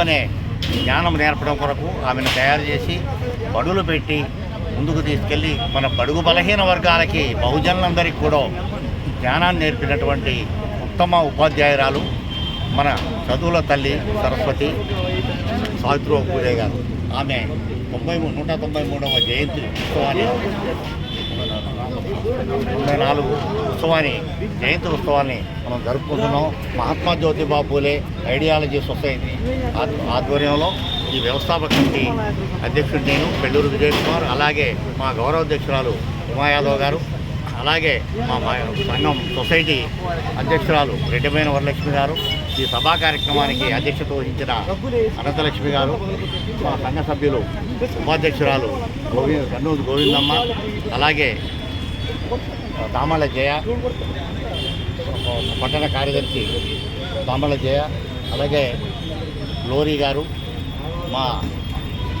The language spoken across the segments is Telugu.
అనే జ్ఞానం నేర్పడం కొరకు ఆమెను తయారు చేసి బడులు పెట్టి ముందుకు తీసుకెళ్ళి మన బడుగు బలహీన వర్గాలకి బహుజనులందరికీ కూడా జ్ఞానాన్ని నేర్పినటువంటి ఉత్తమ ఉపాధ్యాయురాలు మన చదువుల తల్లి సరస్వతి సావిత్రి పూజే గారు. ఆమె తొంభై మూడు నూట తొంభై మూడవ జయంతి ఉత్సవాన్ని తొంభై నాలుగు ఉత్సవాన్ని జయంతి ఉత్సవాన్ని మనం జరుపుకుంటున్నాం. మహాత్మా జ్యోతిబా పూలే ఐడియాలజీ సొసైటీ ఆధ్వర్యంలో ఈ వ్యవస్థాపక కమిటీ అధ్యక్షుడు నేను పెళ్ళూరు విజయ్ కుమార్ అలాగే మా గౌరవ అధ్యక్షురాలు ఉమాయాదవ్ గారు. అలాగే మా సంఘం సొసైటీ అధ్యక్షురాలు రెడ్డిమైన వరలక్ష్మి గారు ఈ సభా కార్యక్రమానికి అధ్యక్షత వహించిన అనంతలక్ష్మి గారు మా సంఘ సభ్యులు ఉపాధ్యక్షురాలు గోవింద కన్నూరు గోవిందమ్మ అలాగే దామల జయ పట్టణ కార్యదర్శి దామల జయ అలాగే లోరీ గారు మా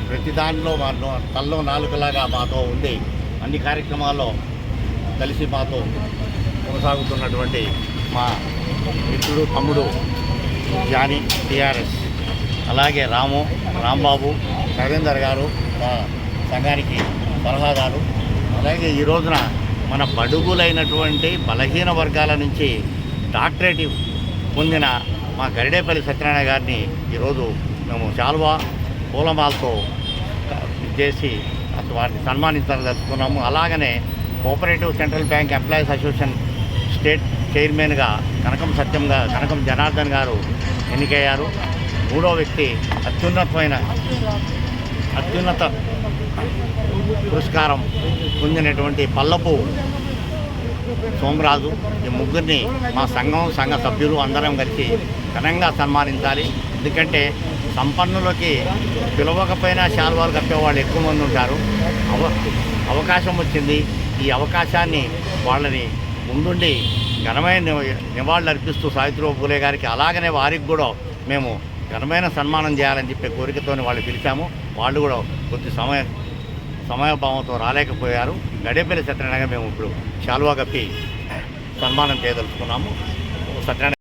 ప్రతి దానిలో మా నో- తల్లో నాలుగులాగా మాతో ఉండి అన్ని కార్యక్రమాల్లో కలిసి మాతో కొనసాగుతున్నటువంటి మా మిత్రుడు తమ్ముడు జానీ టిఆర్ఎస్. అలాగే రాము రాంబాబు నరేందర్ గారు మా సంఘానికి సలహాదారు. అలాగే ఈ రోజున మన బడుగులైనటువంటి బలహీన వర్గాల నుంచి డాక్టరేట్ పొందిన మా గరిడేపల్లి సత్యనారాయణ గారిని ఈరోజు మేము చాలువా పూలమాలతో చేసి అసలు వారిని సన్మానించాలని అలాగనే cooperative central bank employees association state చైర్మన్గా కనకం సత్యంగా కనకం జనార్దన్ గారు ఎన్నికయ్యారు. మూడో వ్యక్తి అత్యున్నతమైన అత్యున్నత పురస్కారం పొందినటువంటి పల్లపు సోమరాజు. ఈ ముగ్గురిని మా సంఘం సంఘ సభ్యులు అందరం కలిసి ఘనంగా సన్మానించాలి. ఎందుకంటే సంపన్నులకి పిలవకపోయినా శాల్వాలు కప్పేవాళ్ళు ఎక్కువ మంది ఉంటారు. అవ అవకాశం వచ్చింది. ఈ అవకాశాన్ని వాళ్ళని ముందుండి ఘనమైన ని- నివాళులు అర్పిస్తూ సావిత్రిబాబు పూలే గారికి అలాగనే వారికి కూడా మేము ఘనమైన సన్మానం చేయాలని చెప్పే కోరికతో వాళ్ళు పిలిచాము. వాళ్ళు కూడా కొద్ది సమయం సమయభావంతో రాలేకపోయారు. గడేపల్లి సత్యనారాయణగా మేము ఇప్పుడు శాలువా కప్పి సన్మానం చేయదలుచుకున్నాము. సత్యనారాయణ